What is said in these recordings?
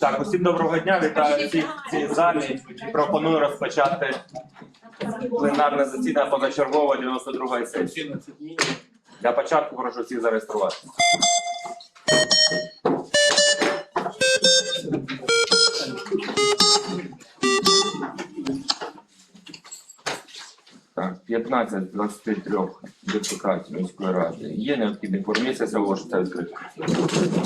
Так, усім доброго дня. Вітаю всіх в цій залі. Пропоную розпочати пленарне засідання позачергового 92-ї сесії. Для початку прошу всіх зареєструватися. Так, 15 з 23 депутатів міської ради. Є необхідний формі, місяця, відкрити. відкритим.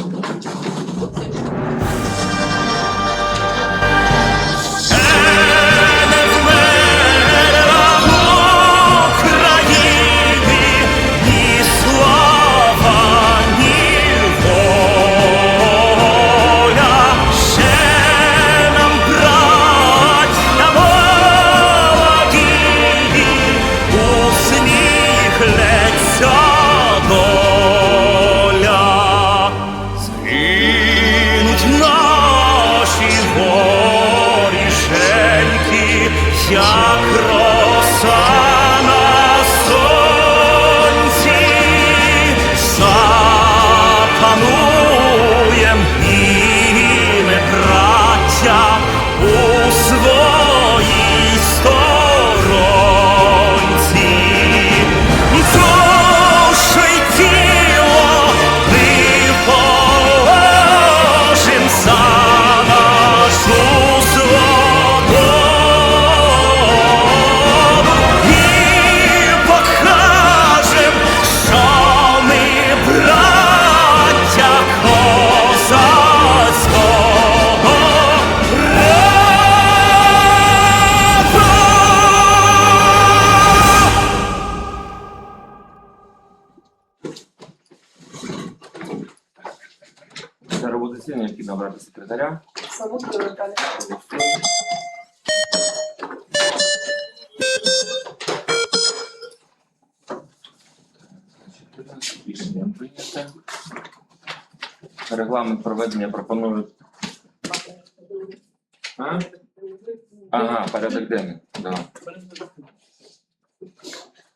Роботи засідання необхідно обрати секретаря. Солодкий Наталя. Рішення прийняте. Регламент проведення пропоную. А? Ага, порядок денний. Да.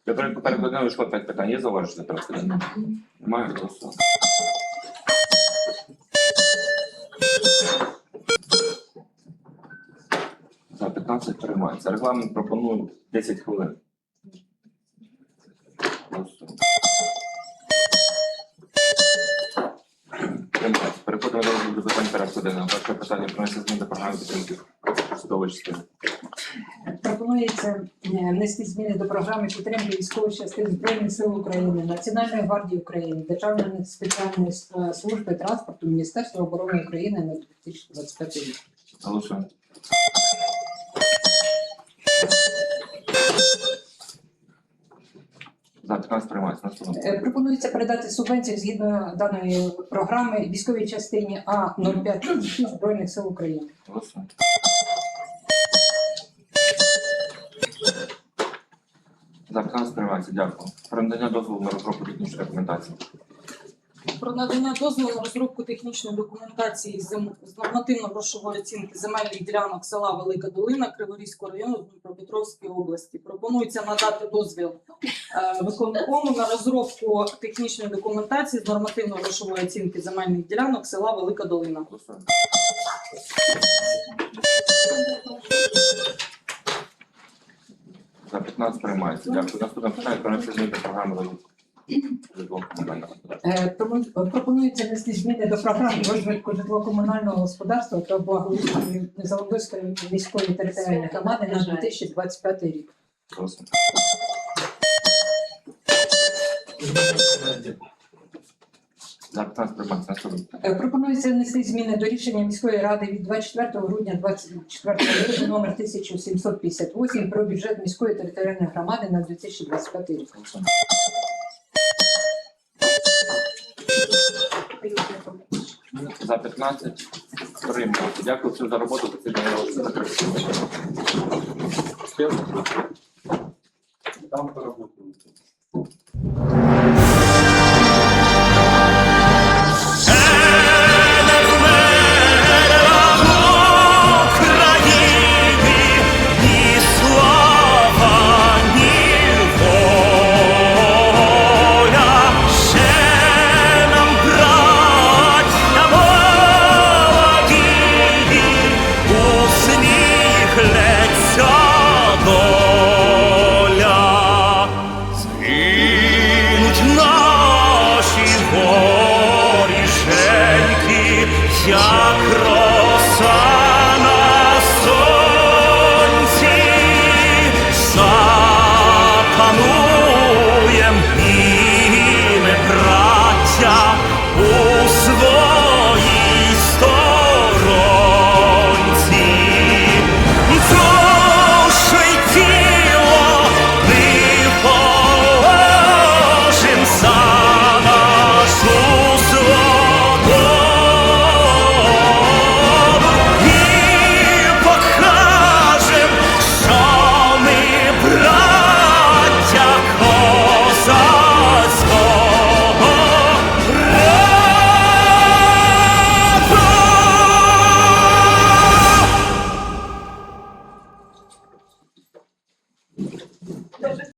Я перед порядок денний вийшло 5 питань. Є зауваження до порядку денного? Немає голосу. 15 приймається. Регламент пропоную 10 хвилин. Приймається. Переходимо до розгляду питань порядку денного. Перше питання про внесення змін до програми підтримки судової частини. Пропонується е, внести зміни до програми підтримки військових частин Збройних сил України, Національної гвардії України, Державної спеціальної е, служби транспорту Міністерства оборони України на 2025 рік. Голосуємо. 15 приймається. Наступне. Пропонується передати субвенцію згідно даної програми військовій частині А 05 Збройних сил України. Голосуємо. За 15 приймається. Дякую. Про надання дозволу на розробку технічної документації. Про надання дозволу на розробку технічної документації з нормативно-грошової оцінки земельних ділянок села Велика Долина Криворізького району Дніпропетровської області. Пропонується надати дозвіл е, виконкому на розробку технічної документації з нормативно-грошової оцінки земельних ділянок села Велика Долина. За 15 приймається. Дякую. Наступне питання про програми тому- Пропонується внести зміни до програми розвитку житлово-комунального господарства та благоустрою Заводської міської територіальної громади на 2025 рік. Голосуємо. За 15 приймається. Наступне. Е, Пропонується внести зміни до рішення міської ради від 24 грудня 2024 року номер 1758 про бюджет міської територіальної громади на 2025 рік. За 15 приймається. Дякую всім за роботу. Там поработаем.